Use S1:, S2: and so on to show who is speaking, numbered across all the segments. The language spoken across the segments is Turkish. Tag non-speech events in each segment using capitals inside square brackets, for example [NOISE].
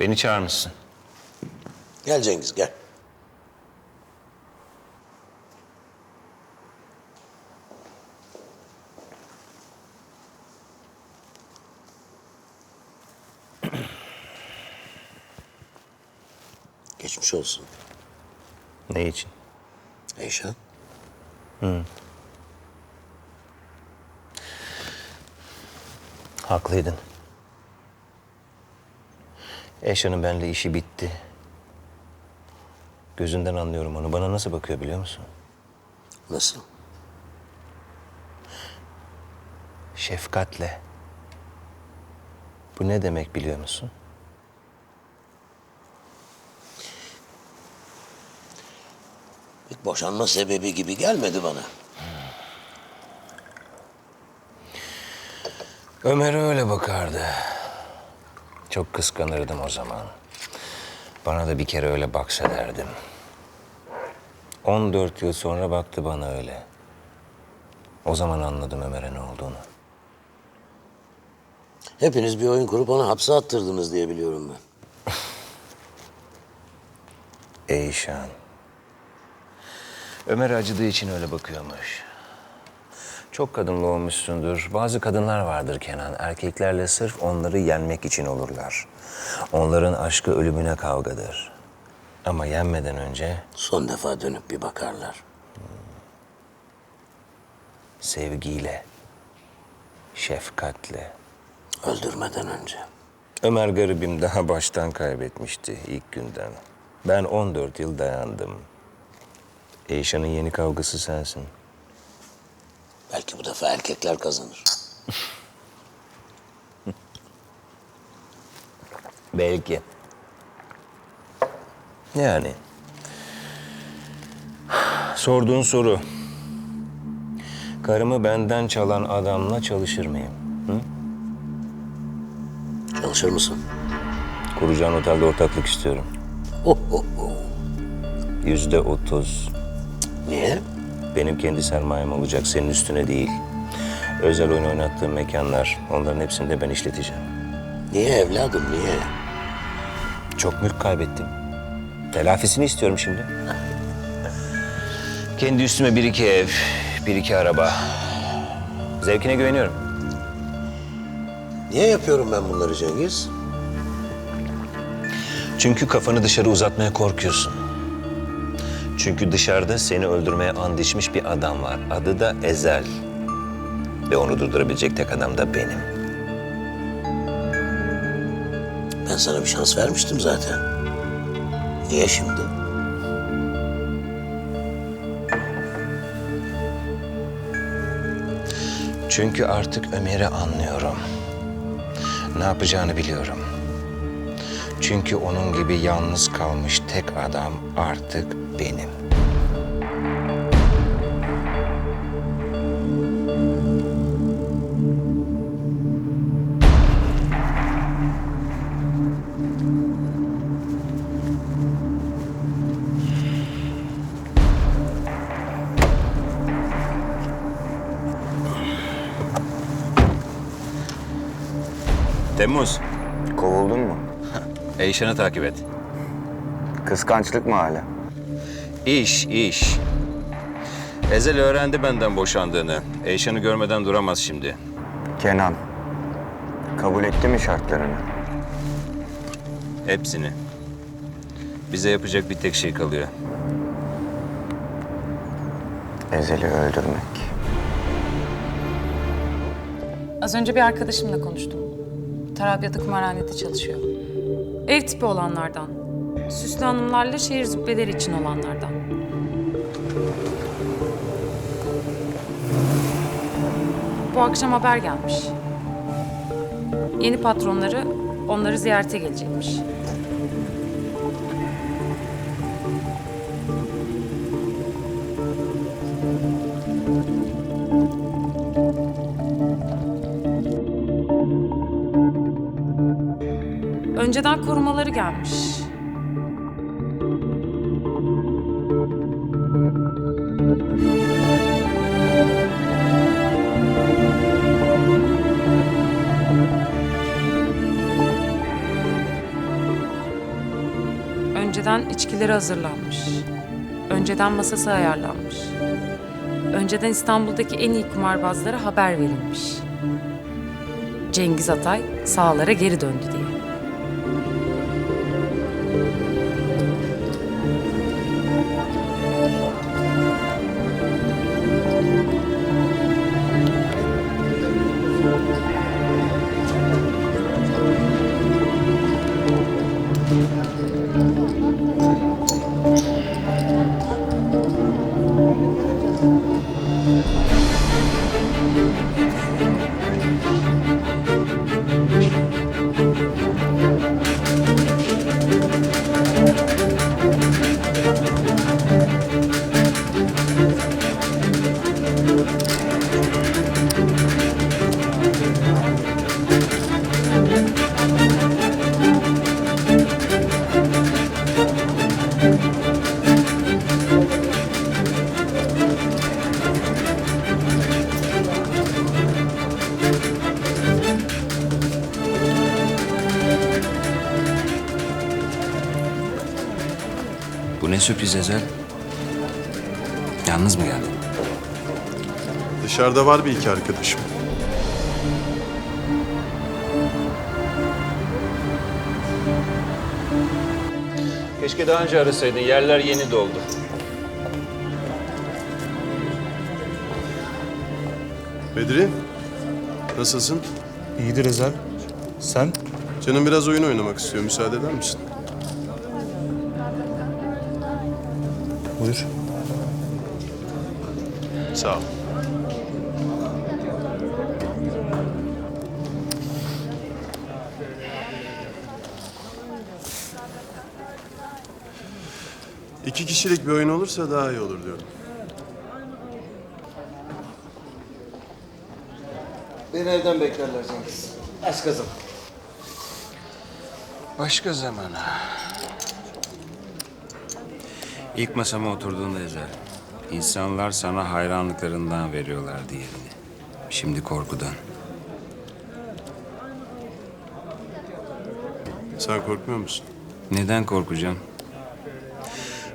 S1: Beni çağırmışsın.
S2: Gel Cengiz gel. [CLEARS THROAT] Geçmiş olsun.
S1: Ne için?
S2: Eyşan.
S1: Haklıydın. Eşan'ın benimle işi bitti. Gözünden anlıyorum onu. Bana nasıl bakıyor biliyor musun?
S2: Nasıl?
S1: Şefkatle. Bu ne demek biliyor musun?
S2: Bir boşanma sebebi gibi gelmedi bana.
S1: Ömer öyle bakardı. Çok kıskanırdım o zaman. Bana da bir kere öyle baksa derdim. 14 yıl sonra baktı bana öyle. O zaman anladım Ömer'e ne olduğunu.
S2: Hepiniz bir oyun kurup onu hapse attırdınız diye biliyorum ben. [LAUGHS]
S1: Eyşan. Ömer acıdığı için öyle bakıyormuş. Çok kadınlı olmuşsundur. Bazı kadınlar vardır Kenan. Erkeklerle sırf onları yenmek için olurlar. Onların aşkı ölümüne kavgadır. Ama yenmeden önce
S2: Son defa dönüp bir bakarlar.
S1: sevgiyle, şefkatle.
S2: Öldürmeden önce.
S1: Ömer garibim daha baştan kaybetmişti ilk günden. Ben 14 yıl dayandım. Eyşan'ın yeni kavgası sensin.
S2: Belki bu defa erkekler kazanır. [LAUGHS]
S1: Belki. Yani. [SIGHS] Sorduğun soru. Karımı benden çalan adamla çalışır mıyım?
S2: Çalışır mısın?
S1: Kuracağın otelde ortaklık istiyorum. Yüzde otuz.
S2: Niye?
S1: Benim kendi sermayem olacak, senin üstüne değil. Özel oyun oynattığım mekanlar, onların hepsini de ben işleteceğim.
S2: Niye evladım niye?
S1: Çok mülk kaybettim. Telafisini istiyorum şimdi. Kendi üstüme bir iki ev, bir iki araba. Zevkine güveniyorum.
S2: Niye yapıyorum ben bunları Cengiz?
S1: Çünkü kafanı dışarı uzatmaya korkuyorsun. Çünkü dışarıda seni öldürmeye and içmiş bir adam var. Adı da Ezel. Ve onu durdurabilecek tek adam da benim.
S2: Ben sana bir şans vermiştim zaten. Niye şimdi?
S1: Çünkü artık Ömer'i anlıyorum. Ne yapacağını biliyorum. Çünkü onun gibi yalnız kalmış tek adam artık benim. Temmuz,
S3: Kovuldun mu? [LAUGHS]
S1: Eyşan'ı takip et.
S3: Kıskançlık mı hala?
S1: İş, iş. Ezel öğrendi benden boşandığını. Eyşan'ı görmeden duramaz şimdi.
S3: Kenan. Kabul etti mi şartlarını?
S1: Hepsini. Bize yapacak bir tek şey kalıyor.
S3: Ezel'i öldürmek.
S4: Az önce bir arkadaşımla konuştum. Tarabya'da kumarhanede çalışıyor. Ev tipi olanlardan. Süslü hanımlarla şehir züppeleri için olanlardan. Bu akşam haber gelmiş. Yeni patronları onları ziyarete gelecekmiş. Önceden korumaları gelmiş. Önceden içkileri hazırlanmış. Önceden masası ayarlanmış. Önceden İstanbul'daki en iyi kumarbazlara haber verilmiş. Cengiz Atay sağlara geri döndü diye.
S1: Bu ne sürpriz Ezel? Yalnız mı geldin?
S5: Dışarıda var bir iki arkadaşım.
S1: Keşke daha önce arasaydın. Yerler yeni doldu.
S5: Bedri, nasılsın?
S6: İyidir Ezel. Sen?
S5: Canım biraz oyun oynamak istiyor. Müsaade eder misin?
S6: Buyur.
S5: Sağ ol. İki kişilik bir oyun olursa daha iyi olur diyorum.
S7: Beni evden beklerler Cengiz. Aç kızım.
S1: Başka zamana. İlk masama oturduğunda Ezel, insanlar sana hayranlıklarından veriyorlar diğerini. Şimdi korkudan.
S5: Sen korkmuyor musun?
S1: Neden korkacağım?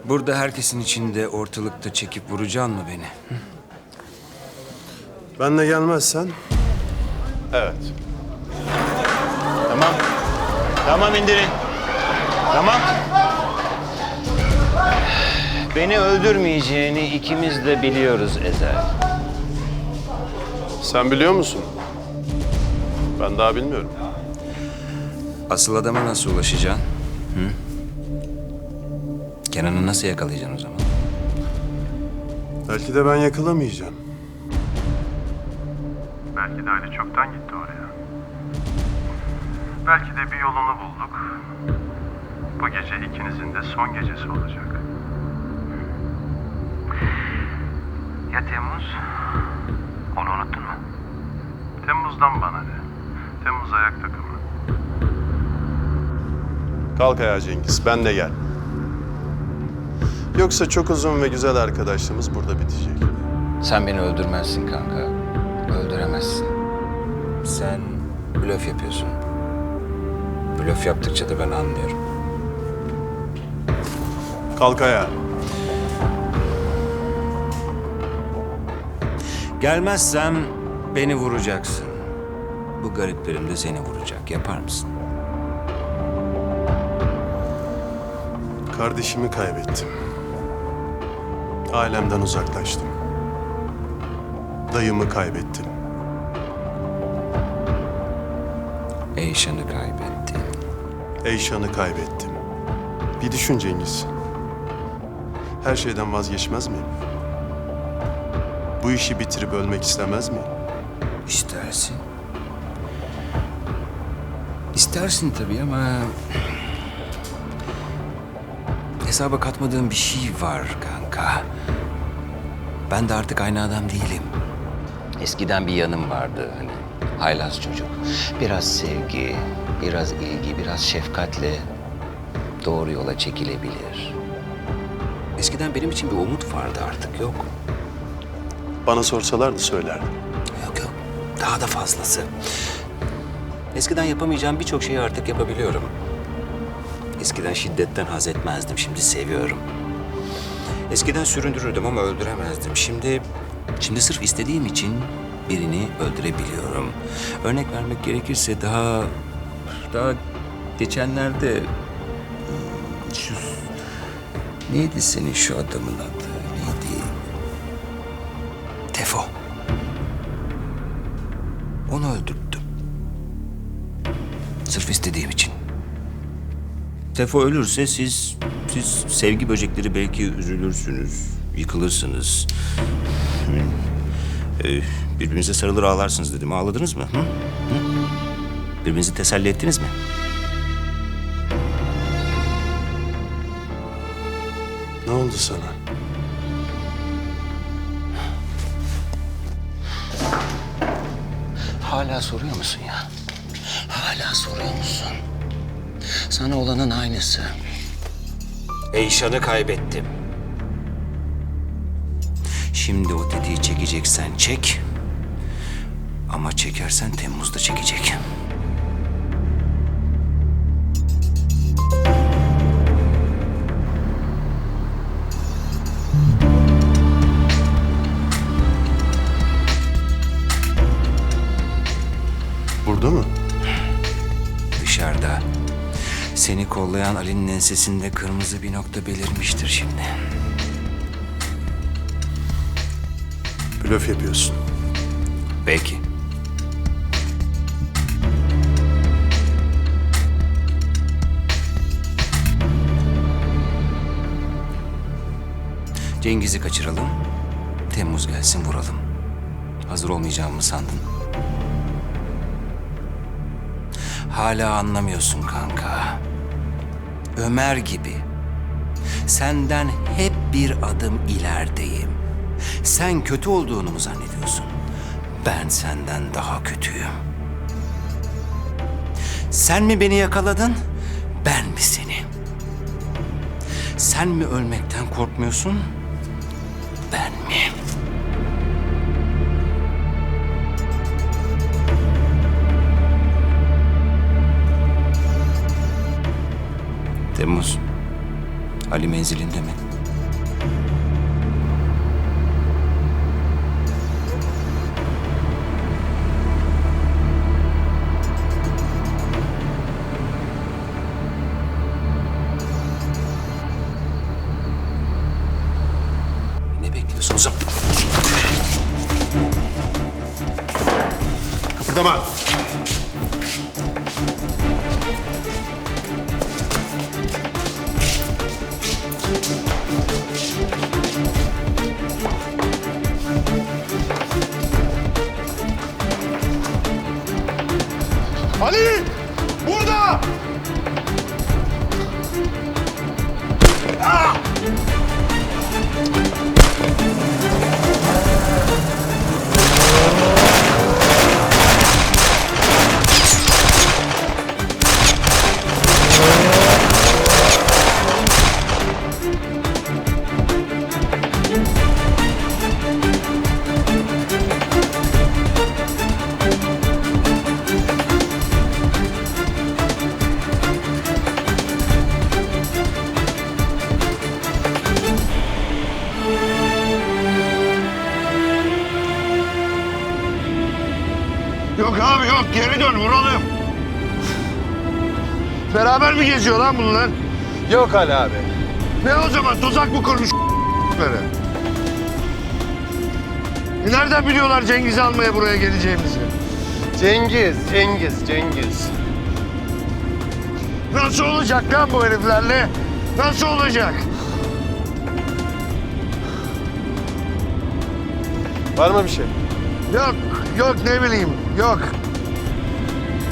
S1: Burada herkesin içinde ortalıkta çekip vuracaksın mı beni?
S5: Benle gelmezsen... Evet.
S8: Tamam. Tamam indirin. Tamam.
S1: Beni öldürmeyeceğini ikimiz de biliyoruz Ezel.
S5: Sen biliyor musun? Ben daha bilmiyorum.
S1: Asıl adama nasıl ulaşacaksın? Hı? Kenan'ı nasıl yakalayacaksın o zaman?
S5: Belki de ben yakalamayacağım.
S9: Belki de Ali çoktan gitti oraya. Belki de bir yolunu bulduk. Bu gece ikinizin de son gecesi olacak. Ya Temmuz? Onu unuttun mu? Temmuz'dan bana ne? Temmuz ayak takımı.
S5: Kalk ayağa Cengiz, ben de gel. Yoksa çok uzun ve güzel arkadaşlığımız burada bitecek.
S1: Sen beni öldürmezsin kanka. Öldüremezsin. Sen blöf yapıyorsun. Blöf yaptıkça da ben anlıyorum.
S5: Kalk ayağa.
S1: Gelmezsem beni vuracaksın. Bu gariplerim de seni vuracak. Yapar mısın?
S5: Kardeşimi kaybettim. Ailemden uzaklaştım. Dayımı kaybettim.
S1: Eyşan'ı kaybettin.
S5: Eyşan'ı kaybettim. Bir düşün Cengiz. Her şeyden vazgeçmez miyim? Bu işi bitirip ölmek istemez miyim?
S1: İstersin. İstersin tabii ama... Hesaba katmadığım bir şey var kanka. Ben de artık aynı adam değilim. Eskiden bir yanım vardı hani. Haylaz çocuk. Biraz sevgi, biraz ilgi, biraz şefkatle doğru yola çekilebilir. Eskiden benim için bir umut vardı artık yok.
S5: Bana sorsalardı söylerdim.
S1: Yok yok. Daha da fazlası. Eskiden yapamayacağım birçok şeyi artık yapabiliyorum. Eskiden şiddetten haz etmezdim, şimdi seviyorum. Eskiden süründürürdüm ama öldüremezdim. Şimdi, şimdi sırf istediğim için birini öldürebiliyorum. Örnek vermek gerekirse daha, daha geçenlerde hmm, şu neydi senin şu adamın adı? Onu öldürttüm. Sırf istediğim için. Tefo ölürse siz, siz sevgi böcekleri belki üzülürsünüz, yıkılırsınız. Ee, birbirinize sarılır ağlarsınız dedim. Ağladınız mı? Hı? Hı? Birbirinizi teselli ettiniz mi?
S5: Ne oldu sana?
S1: Hala soruyor musun ya? Hala soruyor musun? Sana olanın aynısı. Eyşan'ı kaybettim. Şimdi o tetiği çekeceksen çek. Ama çekersen Temmuz'da çekecek. Seni kollayan Ali'nin ensesinde kırmızı bir nokta belirmiştir şimdi.
S5: Blöf yapıyorsun.
S1: Belki. Cengiz'i kaçıralım. Temmuz gelsin vuralım. Hazır olmayacağımı sandın. Hala anlamıyorsun kanka. Ömer gibi. Senden hep bir adım ilerideyim. Sen kötü olduğunu mu zannediyorsun? Ben senden daha kötüyüm. Sen mi beni yakaladın? Ben mi seni? Sen mi ölmekten korkmuyorsun? Temmuz. Ali menzilinde mi?
S5: Geziyor lan bunlar?
S7: Yok Ali abi.
S5: Ne o zaman tuzak mı kurmuş Nereden biliyorlar Cengiz'i almaya buraya geleceğimizi?
S7: Cengiz, Cengiz, Cengiz.
S5: Nasıl olacak lan bu heriflerle? Nasıl olacak?
S7: Var mı bir şey?
S5: Yok, yok ne bileyim, yok.